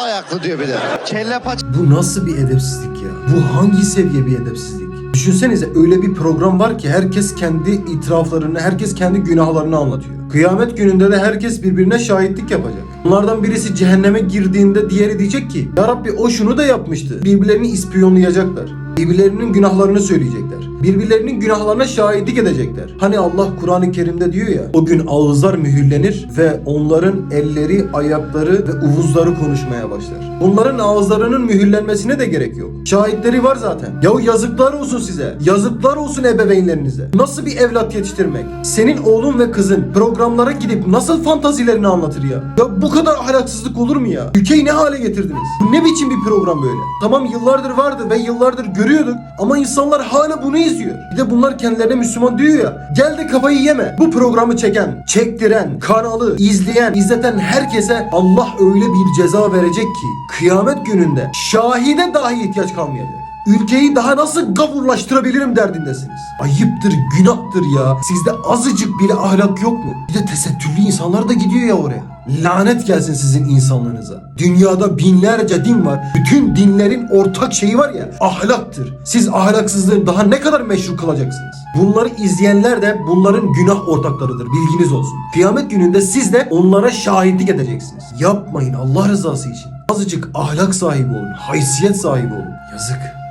ayaklı diyor bir de. Kelle paça. Bu nasıl bir edepsizlik ya? Bu hangi seviye bir edepsizlik? Düşünsenize öyle bir program var ki herkes kendi itiraflarını, herkes kendi günahlarını anlatıyor. Kıyamet gününde de herkes birbirine şahitlik yapacak. Bunlardan birisi cehenneme girdiğinde diğeri diyecek ki Ya Rabbi o şunu da yapmıştı. Birbirlerini ispiyonlayacaklar. Birbirlerinin günahlarını söyleyecekler. Birbirlerinin günahlarına şahitlik edecekler. Hani Allah Kur'an-ı Kerim'de diyor ya o gün ağızlar mühürlenir ve onların elleri, ayakları ve uvuzları konuşmaya başlar. Bunların ağızlarının mühürlenmesine de gerek yok. Şahitleri var zaten. Yahu yazıklar olsun size. Yazıklar olsun ebeveynlerinize. Nasıl bir evlat yetiştirmek? Senin oğlun ve kızın programlara gidip nasıl fantazilerini anlatır ya? Ya bu kadar ahlaksızlık olur mu ya? Ülkeyi ne hale getirdiniz? Bu ne biçim bir program böyle? Tamam yıllardır vardı ve yıllardır görüyorduk ama insanlar hala bunu izliyor. Bir de bunlar kendilerine Müslüman diyor ya. Gel de kafayı yeme. Bu programı çeken, çektiren, kanalı, izleyen, izleten herkese Allah öyle bir ceza verecek ki kıyamet gününde şahide dahi ihtiyaç kalmayacak. Ülkeyi daha nasıl gavurlaştırabilirim derdindesiniz. Ayıptır, günahtır ya. Sizde azıcık bile ahlak yok mu? Bir de tesettürlü insanlar da gidiyor ya oraya. Lanet gelsin sizin insanlarınıza. Dünyada binlerce din var. Bütün dinlerin ortak şeyi var ya ahlaktır. Siz ahlaksızlığı daha ne kadar meşru kılacaksınız? Bunları izleyenler de bunların günah ortaklarıdır. Bilginiz olsun. Kıyamet gününde siz de onlara şahitlik edeceksiniz. Yapmayın Allah rızası için. Azıcık ahlak sahibi olun. Haysiyet sahibi olun. Yazık.